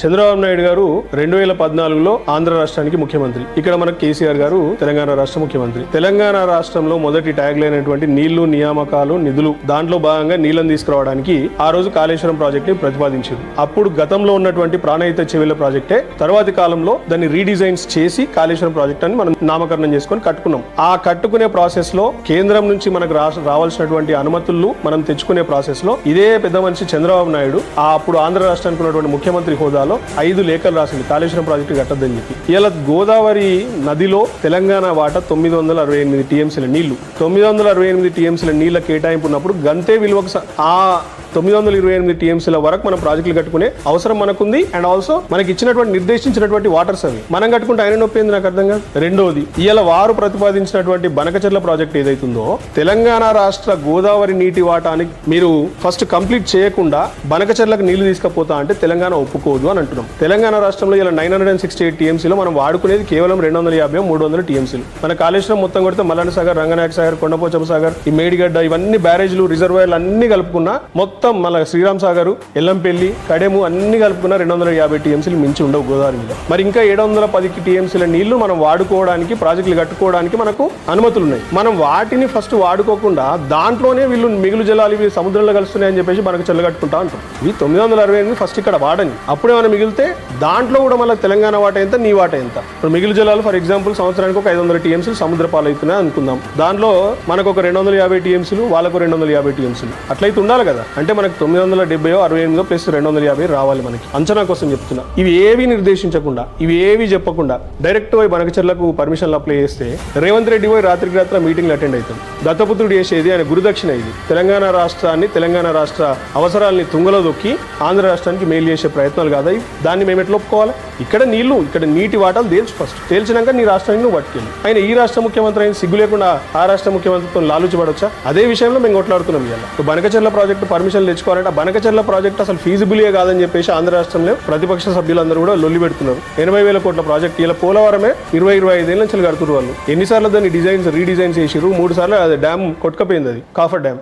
చంద్రబాబు నాయుడు గారు రెండు వేల పద్నాలుగులో ఆంధ్ర రాష్ట్రానికి ముఖ్యమంత్రి. ఇక్కడ మనకు కేసీఆర్ గారు తెలంగాణ రాష్ట్ర ముఖ్యమంత్రి. తెలంగాణ రాష్ట్రంలో మొదటి ట్యాగ్ అయినటువంటి నీళ్ళు నియామకాలు నిధులు దాంట్లో భాగంగా నీళ్ళను తీసుకురావడానికి ఆ రోజు కాళేశ్వరం ప్రాజెక్ట్ని ప్రతిపాదించారు. అప్పుడు గతంలో ఉన్నటువంటి ప్రాణహిత చెవిల ప్రాజెక్టే తర్వాతి కాలంలో దాన్ని రీడిజైన్స్ చేసి కాళేశ్వరం ప్రాజెక్ట్ అని మనం నామకరణం చేసుకొని కట్టుకున్నాం. ఆ కట్టుకునే ప్రాసెస్లో కేంద్రం నుంచి మనకు రావాల్సినటువంటి అనుమతులు మనం తెచ్చుకునే ప్రాసెస్లో ఇదే పెద్ద మనిషి చంద్రబాబు నాయుడు. ఆ అప్పుడు ఆంధ్ర రాష్ట్రానికి ఉన్నటువంటి ముఖ్యమంత్రి హోదాలో ఐదు లేఖలు రాసింది. కాళేశ్వరం ప్రాజెక్టు కట్టద్దని చెప్పి. ఇలా గోదావరి నదిలో తెలంగాణ వాటా తొమ్మిది వందల అరవై ఎనిమిది టీఎంసీల నీళ్ళు. తొమ్మిది వందల అరవై ఎనిమిది టీఎంసీల నీళ్ళ కేటాయింపు ఉన్నప్పుడు గంతే విలువకు ఆ తొమ్మిది వందల ఇరవై ఎనిమిది టీఎంసీల వరకు మనం ప్రాజెక్టులు కట్టుకునే అవసరం మనకుంది. అండ్ ఆల్సో మనకి ఇచ్చినటువంటి నిర్దేశించినటువంటి వాటర్స్ అవి. మనం కట్టుకుంటే ఆయన నొప్పి ఏంది నాకు అర్థం కాదు. రెండోది ఇవాళ వారు ప్రతిపాదించినటువంటి బనకచెర్ల ప్రాజెక్ట్ ఏదైతుందో తెలంగాణ రాష్ట్ర గోదావరి నీటి వాటానికి మీరు ఫస్ట్ కంప్లీట్ చేయకుండా బనకచెర్లకు నీళ్ళు తీసుకపోతా అంటే తెలంగాణ ఒప్పుకోదు అని అంటున్నాం. తెలంగాణ రాష్ట్రంలో ఇలా nine hundred and sixty eight టీఎంసీలో మనం వాడుకునేది కేవలం రెండు వందల యాభై మూడు వందల టీఎంసీలు. మన కాళేశ్వరం మొత్తం కొడితే మల్లన్న సాగర్ రంగనాయక సాగర్ కొండపోచమ్మ సాగర్ ఈ మేడిగడ్డ ఇవన్నీ బ్యారేజ్లు రిజర్వాయర్లు అన్ని కలుపుకున్నా మొత్తం మొత్తం మన శ్రీరామ్ సాగర్ ఎల్లంపల్లి కడెము అన్ని కలుపుకున్న రెండు వందల యాభై టీఎంసీలు మించి ఉండవు గోదావరి మీద. మరి ఇంకా ఏడు వందల పది టీఎంసీల నీళ్ళు మనం వాడుకోవడానికి ప్రాజెక్టులు కట్టుకోవడానికి మనకు అనుమతులు ఉన్నాయి. మనం వాటిని ఫస్ట్ వాడుకోకుండా దాంట్లోనే వీళ్ళు మిగులు జలాలు ఇవి సముద్రంలో కలుస్తున్నాయని చెప్పేసి మనకు చెల్ల కట్టుకుంటా అంటాం ఇవి తొమ్మిది వందల అరవై ఎనిమిది ఫస్ట్ ఇక్కడ వాడని. అప్పుడే మనం మిగిలితే దాంట్లో కూడా మళ్ళీ తెలంగాణ వాట ఎంత నీ వాట ఎంత? ఇప్పుడు మిగులు జలాలు ఫర్ ఎగ్జాంపుల్ సంవత్సరానికి ఒక ఐదు వందల టీఎంసీలు సముద్ర పాలవుతున్నాయి అనుకుందాం. దాంట్లో మనకు ఒక రెండు వందల యాభై టీఎంసీలు వాళ్ళకు రెండు వందల యాభై టీఎంసీలు. అట్లయితే ఉండాలి కదా. అంటే మనకు తొమ్మిది వందల డెబ్బై అరవై ఎనిమిదో ప్లస్ రెండు వందల యాభై రావాలి మనకి. అంచనా కోసం చెప్తున్నా. ఇవి ఏవి నిర్దేశించకుండా ఇవి ఏవి చెప్పకుండా డైరెక్ట్ పోయి బనకచర్లకు పర్మిషన్లు అప్లై చేస్తే రేవంత్ రెడ్డి పోయి రాత్రికి రాత్రి మీటింగ్లు అటెండ్ అవుతాడు దత్తపుత్రుడు చేసేది ఆయన గురుదక్షిణ ఇది. తెలంగాణ రాష్ట్రాన్ని తెలంగాణ రాష్ట్ర అవసరాల్ని తుంగలో దొక్కి ఆంధ్ర రాష్ట్రానికి మేలు చేసే ప్రయత్నాలు కాదా దాన్ని మేము ఎట్లా ఒప్పుకోవాలి? ఇక్కడ నీళ్ళు ఇక్కడ నీటి వాటాలు తేల్చు ఫస్ట్ తేల్చినాక నీ రాష్ట్రానికి నువ్వు పట్టుకెళ్ళి. ఆయన ఈ రాష్ట్ర ముఖ్యమంత్రి అయిన సిగ్గు లేకుండా ఆ రాష్ట్ర ముఖ్యమంత్రితో లాలుచిపడొచ్చా? అదే విషయంలో మేము కొట్లాడుతున్నాం ఇవాళ. బనకచర్ల ప్రాజెక్టు పర్మిషన్ తెచ్చుకోవాలంటే ఆ బనకచర్ల ప్రాజెక్ట్ అసలు ఫీజిబులే కాదని చెప్పేసి ఆంధ్ర రాష్ట్రంలో ప్రతిపక్ష సభ్యులందరూ కూడా లొల్లి పెడుతున్నారు. ఎనభై వేల కోట్ల ప్రాజెక్ట్ ఇలా పోలవరమే ఇరవై ఇరవై ఐదేళ్ళ నుంచి కడుతున్నారు వాళ్ళు. ఎన్నిసార్లు దాన్ని డిజైన్స్ రీడిజైన్స్ చేసిరు మూడు సార్లు అది డ్యామ్ కొట్టుకపోయింది అది కాఫర్ డ్యామ్